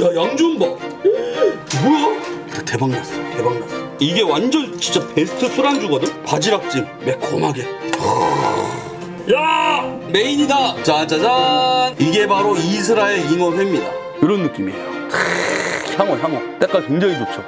야, 양좀 봐. 뭐야? 야, 대박 났어. 대박 났어. 이게 완전 진짜 베스트 술안주거든? 바지락찜. 매콤하게. 야! 메인이다! 짜자잔! 이게 바로 이스라엘 잉어회입니다. 이런 느낌이에요. 크, 향어, 향어. 때깔 굉장히 좋죠.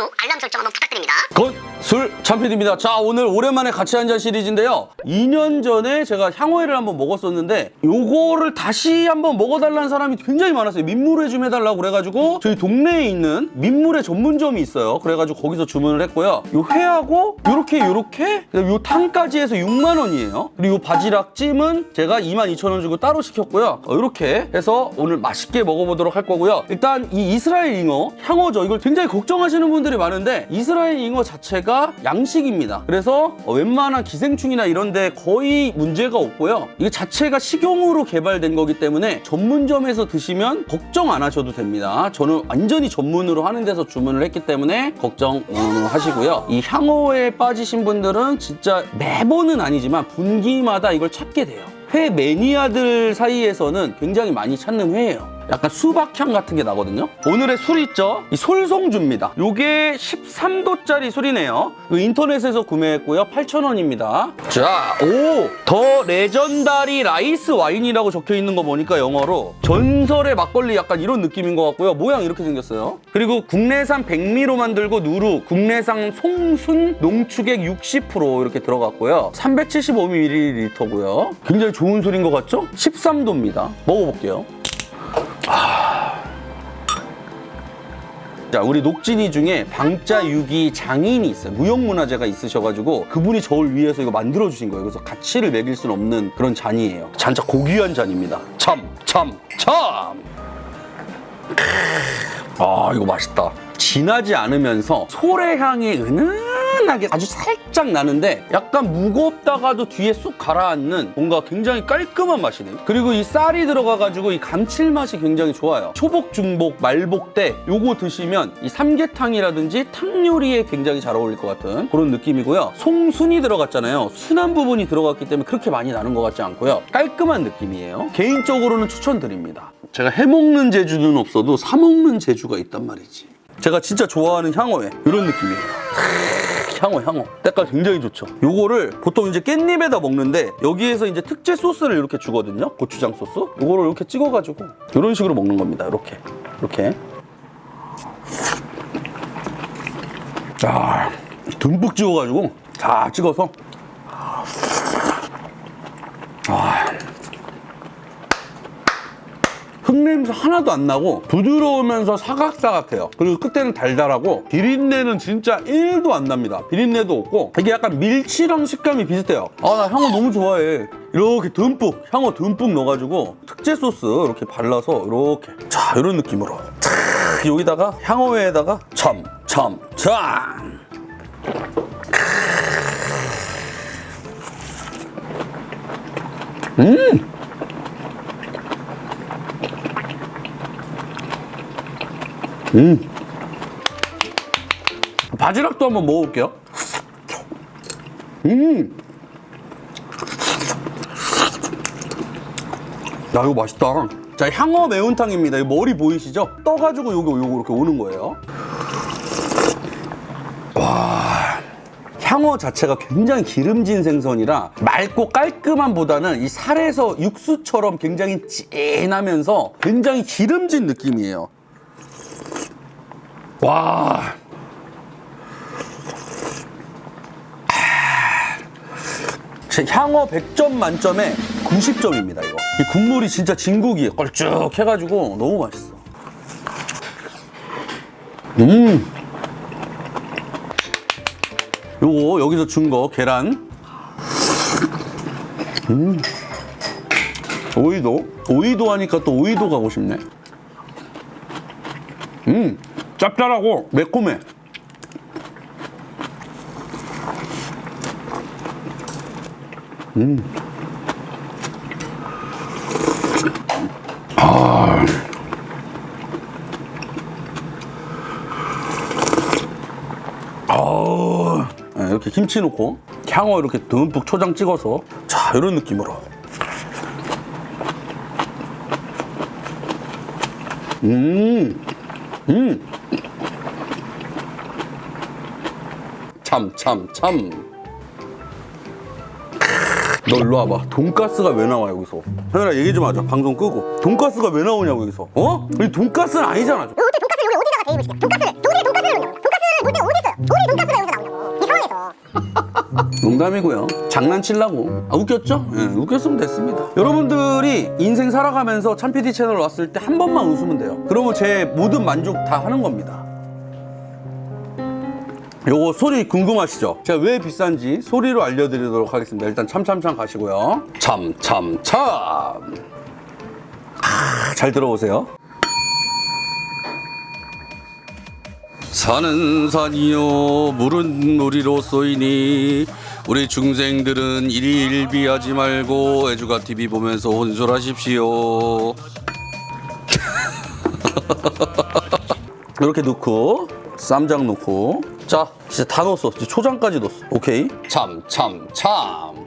구독, 알람 설정 한번 부탁드립니다. 건술 참피디입니다. 자 오늘 오랜만에 같이 한잔 시리즈인데요. 2년 전에 제가 향어회를 한번 먹었었는데 요거를 다시 한번 먹어달라는 사람이 굉장히 많았어요. 민물회 좀 해달라고 그래가지고 저희 동네에 있는 민물회 전문점이 있어요. 그래가지고 거기서 주문을 했고요. 요 회하고 요렇게 요렇게 요 탕까지 해서 6만 원이에요. 그리고 요 바지락 찜은 제가 2만 2천 원 주고 따로 시켰고요. 어, 이렇게 해서 오늘 맛있게 먹어보도록 할 거고요. 일단 이 이스라엘 잉어 향어죠. 이걸 굉장히 걱정하시는 분들 이 많은데 이스라엘 잉어 자체가 양식입니다. 그래서 어, 웬만한 기생충이나 이런데 거의 문제가 없고요. 이게 자체가 식용으로 개발된 거기 때문에 전문점에서 드시면 걱정 안 하셔도 됩니다. 저는 완전히 전문으로 하는 데서 주문을 했기 때문에 걱정 어, 하시고요. 이 향어에 빠지신 분들은 진짜 매번은 아니지만 분기마다 이걸 찾게 돼요. 회 매니아들 사이에서는 굉장히 많이 찾는 회예요. 약간 수박향 같은 게 나거든요. 오늘의 술 있죠? 이 솔송주입니다. 요게 13도짜리 술이네요. 이거 인터넷에서 구매했고요. 8,000원입니다. 자, 오! 더 레전다리 라이스 와인이라고 적혀 있는 거 보니까 영어로 전설의 막걸리 약간 이런 느낌인 것 같고요. 모양 이렇게 생겼어요. 그리고 국내산 백미로 만들고 누루, 국내산 송순 농축액 60% 이렇게 들어갔고요. 375ml고요. 굉장히 좋은 술인 것 같죠? 13도입니다. 먹어볼게요. 자, 우리 녹진이 중에 방자유기 장인이 있어요. 무형문화재가 있으셔가지고 그분이 저를 위해서 이거 만들어주신 거예요. 그래서 가치를 매길 수는 없는 그런 잔이에요. 잔자 고귀한 잔입니다. 참, 참, 참! 아, 이거 맛있다. 진하지 않으면서 소래 향이 은은 하게 아주 살짝 나는데 약간 무겁다가도 뒤에 쑥 가라앉는 뭔가 굉장히 깔끔한 맛이네요. 그리고 이 쌀이 들어가가지고 이 감칠맛이 굉장히 좋아요. 초복, 중복, 말복 때 요거 드시면 이 삼계탕이라든지 탕 요리에 굉장히 잘 어울릴 것 같은 그런 느낌이고요. 송순이 들어갔잖아요. 순한 부분이 들어갔기 때문에 그렇게 많이 나는 것 같지 않고요. 깔끔한 느낌이에요. 개인적으로는 추천드립니다. 제가 해먹는 재주는 없어도 사먹는 재주가 있단 말이지. 제가 진짜 좋아하는 향어회 이런 느낌이에요. 향어 향어 때깔 굉장히 좋죠. 요거를 보통 이제 깻잎에다 먹는데 여기에서 이제 특제 소스를 이렇게 주거든요. 고추장 소스. 요거를 이렇게 찍어가지고 이런 식으로 먹는 겁니다. 이렇게 이렇게. 자 듬뿍 찍어가지고 다 찍어서 흙냄새 하나도 안 나고 부드러우면서 사각사각해요. 그리고 끝에는 달달하고 비린내는 진짜 1도 안 납니다. 비린내도 없고 이게 약간 밀치랑 식감이 비슷해요. 아 나 향어 너무 좋아해. 이렇게 듬뿍 향어 듬뿍 넣어가지고 특제 소스 이렇게 발라서 이렇게 자 이런 느낌으로 탁 여기다가 향어회에다가 참 참 참. 바지락도 한번 먹어볼게요. 음. 야, 이거 맛있다. 자, 향어 매운탕입니다. 이 머리 보이시죠? 떠가지고 요거, 요거 이렇게 오는 거예요. 와. 향어 자체가 굉장히 기름진 생선이라 맑고 깔끔함보다는 이 살에서 육수처럼 굉장히 진하면서 굉장히 기름진 느낌이에요. 와. 진짜 향어 100점 만점에 90점입니다, 이거. 이 국물이 진짜 진국이에요. 걸쭉해가지고 너무 맛있어. 음. 요거 여기서 준 거 계란. 음. 오이도. 오이도 하니까 또 오이도 가고 싶네. 음. 짭짤하고 매콤해. 아우. 네, 이렇게 김치 넣고 향어 이렇게 듬뿍 초장 찍어서 자 이런 느낌으로 음, 음. 참, 참, 참. 너 일로 와봐. 돈가스가 왜 나와 여기서? 현아 얘기 좀 하자. 방송 끄고. 돈가스가 왜 나오냐고 여기서. 어? 이 돈가스는 아니잖아. 어떻게 돈가스를 여기 어디다가 대입을 시켜? 돈가스를 동네 돈가스를 넣냐고. 돈가스를 놀 데가 어디 있어요? 우리 돈가스가 여기서 나오냐고. 이 상황에서. 농담이고요. 장난치려고. 아, 웃겼죠? 예, 웃겼으면 됐습니다. 여러분들이 인생 살아가면서 참PD 채널 왔을 때 한 번만 웃으면 돼요. 그러면 제 모든 만족 다 하는 겁니다. 요거 소리 궁금하시죠? 제가 왜 비싼지 소리로 알려드리도록 하겠습니다. 일단 참참참 가시고요. 참, 참, 참. 아, 잘 들어보세요. 산은 산이요 물은 물이로 쏘이니 우리 중생들은 일일비하지 말고 애주가 TV 보면서 혼술하십시오 이렇게 넣고 쌈장 넣고 자 진짜 다 넣었어. 이제 초장까지 넣었어. 오케이. 참 참 참.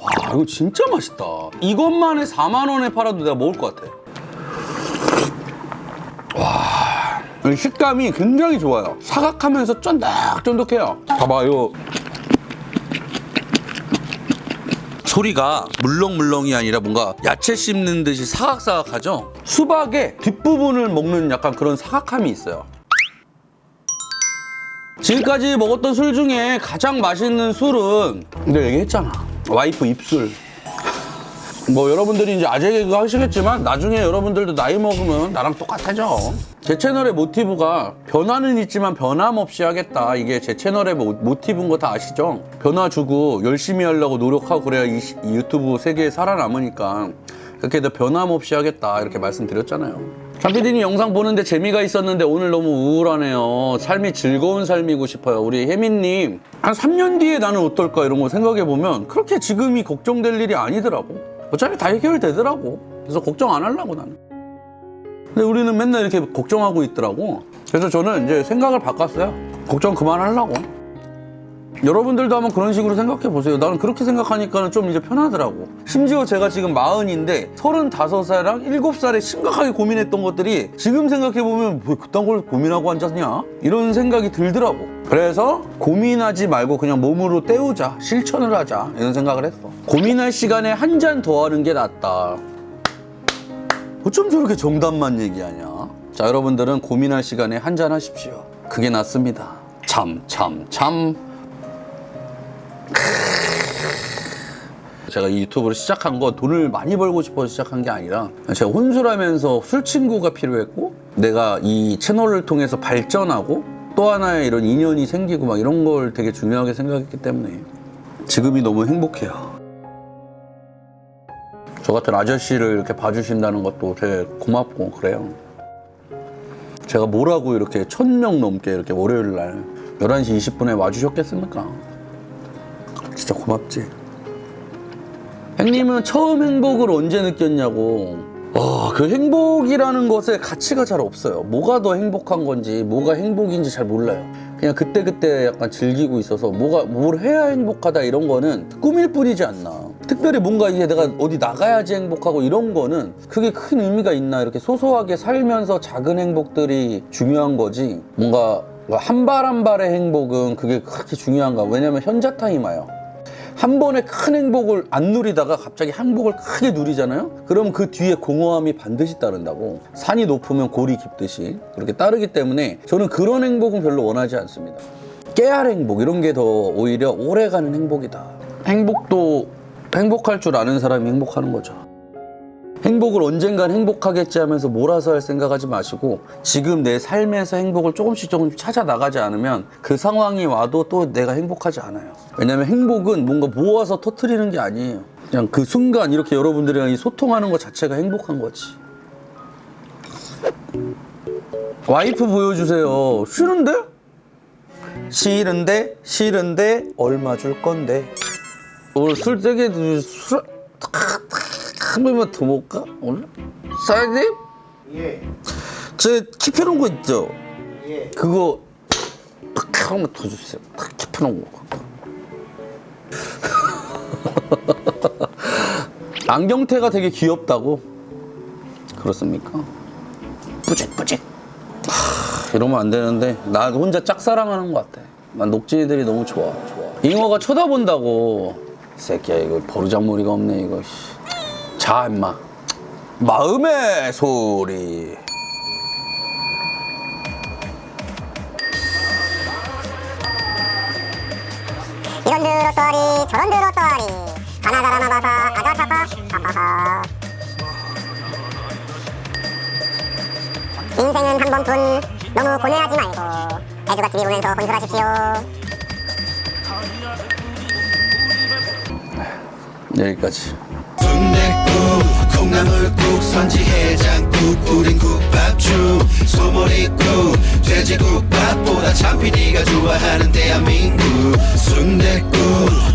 와 이거 진짜 맛있다. 이것만 해 4만 원에 팔아도 내가 먹을 것 같아. 와 식감이 굉장히 좋아요. 사각하면서 쫀득쫀득해요. 봐봐 이거 소리가 물렁물렁이 아니라 뭔가 야채 씹는 듯이 사각사각하죠? 수박의 뒷부분을 먹는 약간 그런 사각함이 있어요. 지금까지 먹었던 술 중에 가장 맛있는 술은 내가 얘기했잖아. 와이프 입술 뭐 여러분들이 이제 아재 개그 하시겠지만 나중에 여러분들도 나이 먹으면 나랑 똑같아져. 제 채널의 모티브가 변화는 있지만 변함없이 하겠다. 이게 제 채널의 모, 모티브인 거 다 아시죠? 변화 주고 열심히 하려고 노력하고 그래야 이, 시- 이 유튜브 세계에 살아남으니까 그렇게 해도 변함없이 하겠다. 이렇게 말씀드렸잖아요. 장PD님 영상 보는데 재미가 있었는데 오늘 너무 우울하네요. 삶이 즐거운 삶이고 싶어요. 우리 혜민님 한 3년 뒤에 나는 어떨까 이런 거 생각해 보면 그렇게 지금이 걱정될 일이 아니더라고 어차피 다 해결되더라고. 그래서 걱정 안 하려고 나는. 근데 우리는 맨날 이렇게 걱정하고 있더라고. 그래서 저는 이제 생각을 바꿨어요. 걱정 그만하려고 여러분들도 한번 그런 식으로 생각해 보세요. 나는 그렇게 생각하니까는 좀 이제 편하더라고. 심지어 제가 지금 마흔인데 서른다섯 살이랑 일곱 살에 심각하게 고민했던 것들이 지금 생각해 보면 왜 그딴 걸 고민하고 앉았냐? 이런 생각이 들더라고. 그래서 고민하지 말고 그냥 몸으로 때우자, 실천을 하자 이런 생각을 했어. 고민할 시간에 한 잔 더 하는 게 낫다. 어쩜 저렇게 정답만 얘기하냐? 자, 여러분들은 고민할 시간에 한 잔 하십시오. 그게 낫습니다. 참, 참, 참. 제가 이 유튜브를 시작한 건 돈을 많이 벌고 싶어서 시작한 게 아니라 제가 혼술하면서 술 친구가 필요했고 내가 이 채널을 통해서 발전하고 또 하나의 이런 인연이 생기고 막 이런 걸 되게 중요하게 생각했기 때문에 지금이 너무 행복해요. 저 같은 아저씨를 이렇게 봐주신다는 것도 되게 고맙고 그래요. 제가 뭐라고 이렇게 천 명 넘게 이렇게 월요일 날 11시 20분에 와주셨겠습니까? 진짜 고맙지. 형님은 처음 행복을 언제 느꼈냐고. 와, 그 행복이라는 것에 가치가 잘 없어요. 뭐가 더 행복한 건지, 뭐가 행복인지 잘 몰라요. 그냥 그때그때 약간 즐기고 있어서 뭐가 뭘 해야 행복하다 이런 거는 꿈일 뿐이지 않나. 특별히 뭔가 이게 내가 어디 나가야지 행복하고 이런 거는 그게 큰 의미가 있나 이렇게 소소하게 살면서 작은 행복들이 중요한 거지. 뭔가 한 발한 발의 행복은 그게 그렇게 중요한가. 왜냐면 현자타임이에요. 한 번에 큰 행복을 안 누리다가 갑자기 행복을 크게 누리잖아요? 그럼 그 뒤에 공허함이 반드시 따른다고. 산이 높으면 골이 깊듯이. 그렇게 따르기 때문에 저는 그런 행복은 별로 원하지 않습니다. 깨알 행복, 이런 게 더 오히려 오래가는 행복이다. 행복도 행복할 줄 아는 사람이 행복하는 거죠. 행복을 언젠간 행복하겠지 하면서 몰아서 할 생각하지 마시고 지금 내 삶에서 행복을 조금씩 조금씩 찾아 나가지 않으면 그 상황이 와도 또 내가 행복하지 않아요. 왜냐면 행복은 뭔가 모아서 터트리는 게 아니에요. 그냥 그 순간 이렇게 여러분들이랑 이 소통하는 것 자체가 행복한 거지. 와이프 보여주세요. 싫은데? 싫은데? 싫은데? 얼마 줄 건데? 오늘 술 드- 술... 한 번만 더 먹을까? 오늘? 사장님? 예, 제 킵해놓은 거 있죠? 예. 그거 탁 한 번만 더 주세요. 탁 킵해. 틀어놓은 거. 안경테가 되게 귀엽다고? 그렇습니까? 뿌직뿌직. 하, 이러면 안 되는데 나 혼자 짝사랑하는 것 같아. 난 녹진이들이 너무 좋아. 좋아. 잉어가 쳐다본다고. 이 새끼야 이거 버르장머리가 없네 이거. 씨. 자 임마. 마음의 소리. 이런 들었더니 저런 들었더니 하나 자라나 봐서 아자차파 하하하 인생은 한 번뿐 너무 고뇌하지 말고 애주가 TV 보면서 혼술하십시오 여기까지. 국 콩나물국 선지 해장국 우린 국밥주 소머리국 돼지국밥보다 참피 네가 좋아하는 대한민국. 순댓국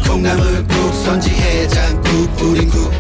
콩나물국 선지 해장국 우린 국